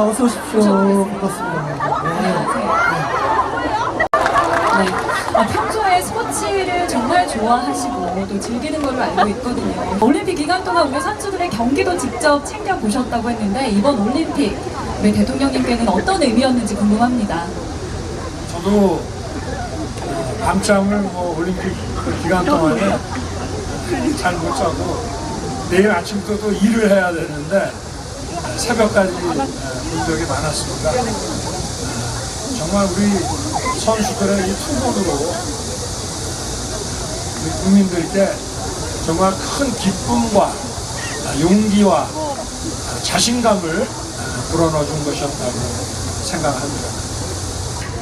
어서 오십시오. 반갑습니다. 네. 아, 평소에 스포츠를 정말 좋아하시고 또 즐기는 걸로 알고 있거든요. 올림픽 기간 동안 우리 선수들의 경기도 직접 챙겨 보셨다고 했는데 이번 올림픽 우리 대통령님께는 어떤 의미였는지 궁금합니다. 저도 어, 밤잠을 뭐 올림픽 그 기간 동안에 잘 못 자고 내일 아침부터 또 일을 해야 되는데 어, 새벽까지 어, 본 적이 많았습니다. 어, 정말 우리 선수들의 이 투혼으로 우리 국민들께 정말 큰 기쁨과 아, 용기와 아, 자신감을 아, 불어넣어 준 것이었다고 생각합니다.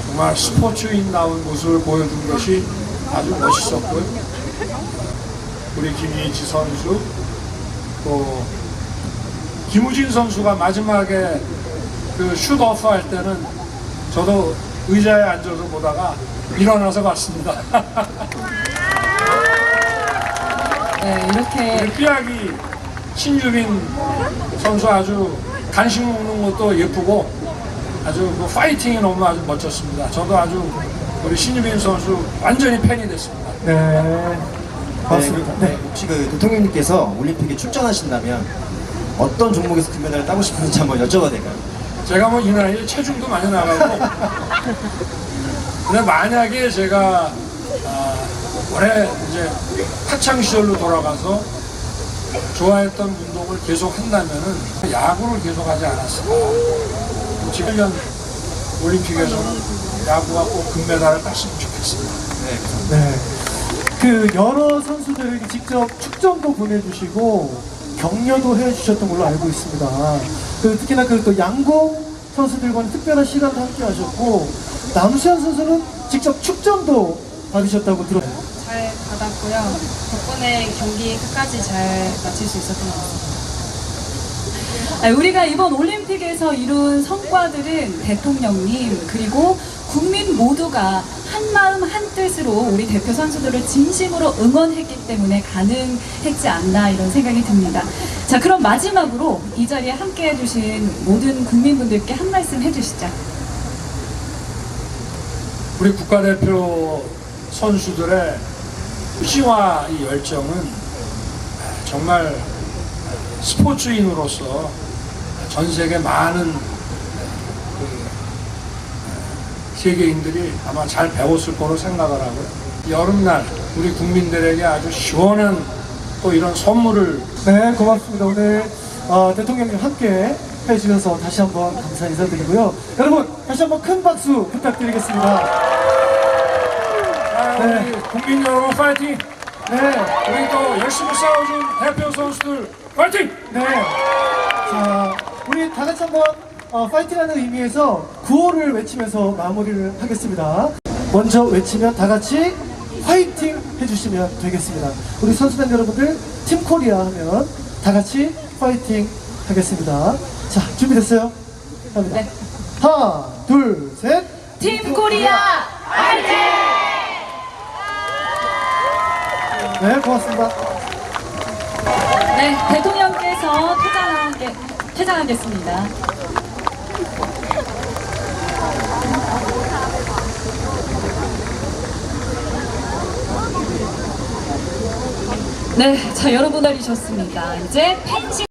정말 스포츠인다운 모습을 보여준 것이 아주 멋있었고요. 우리 김희지 선수, 또 김우진 선수가 마지막에 그 슛오프 할 때는 저도 의자에 앉아서 보다가 일어나서 봤습니다. 네, 이렇게 삐약이 신유빈 선수 아주 간식 먹는 것도 예쁘고 아주 그 파이팅이 너무 아주 멋졌습니다. 저도 아주 우리 신유빈 선수 완전히 팬이 됐습니다. 네. 네, 반갑습니다. 네, 네. 혹시 그 대통령님께서 올림픽에 출전하신다면 어떤 종목에서 금메달을 따고 싶은지 한번 여쭤봐도 될까요? 제가 뭐 이 나이에 체중도 많이 나가고 근데 만약에 제가 아, 올해 이제 학창 시절로 돌아가서 좋아했던 운동을 계속 한다면은 야구를 계속 하지 않았을까 지금 1년 올림픽에서 야구가 꼭 금메달을 땄으면 좋겠습니다 네, 네. 그 여러 선수들에게 직접 축전도 보내주시고 격려도 해주셨던 걸로 알고 있습니다. 그 특히나 그 또 양궁 선수들과는 특별한 시간도 함께 하셨고 남수현 선수는 직접 축전도 받으셨다고 들었어요. 잘 받았고요. 덕분에 경기 끝까지 잘 마칠 수 있었던 것 같습니다. 아, 우리가 이번 올림픽에서 이룬 성과들은 대통령님 그리고 국민 모두가 한 마음 한 뜻으로 우리 대표 선수들을 진심으로 응원했기 때문에 가능했지 않나 이런 생각이 듭니다. 자 그럼 마지막으로 이 자리에 함께 해주신 모든 국민분들께 한 말씀 해주시죠. 우리 국가대표 선수들의 의지와 이 열정은 정말 스포츠인으로서 전 세계 많은 그 세계인들이 아마 잘 배웠을 거로 생각을 하고요. 여름날 우리 국민들에게 아주 시원한 또 이런 선물을 네, 고맙습니다. 오늘 어, 대통령님 함께 해주셔서 다시 한번 감사 인사드리고요. 여러분 다시 한번 큰 박수 부탁드리겠습니다. 아, 네. 우리 국민 여러분 파이팅! 네, 우리 또 열심히 싸워준 대표 선수들 파이팅! 네. 자, 우리 다 같이 한번 어, 파이팅하는 의미에서 구호를 외치면서 마무리를 하겠습니다. 먼저 외치면 다 같이 화이팅 해주시면 되겠습니다. 우리 선수단 여러분들 팀 코리아 하면 다 같이 파이팅 하겠습니다. 자, 준비됐어요? 갑니다. 네. 하나, 둘, 셋. 팀 코리아 네, 고맙습니다. 네 대통령께서 퇴장하게 퇴장하겠습니다. 네, 자 여러분 기다리셨습니다. 이제 펜싱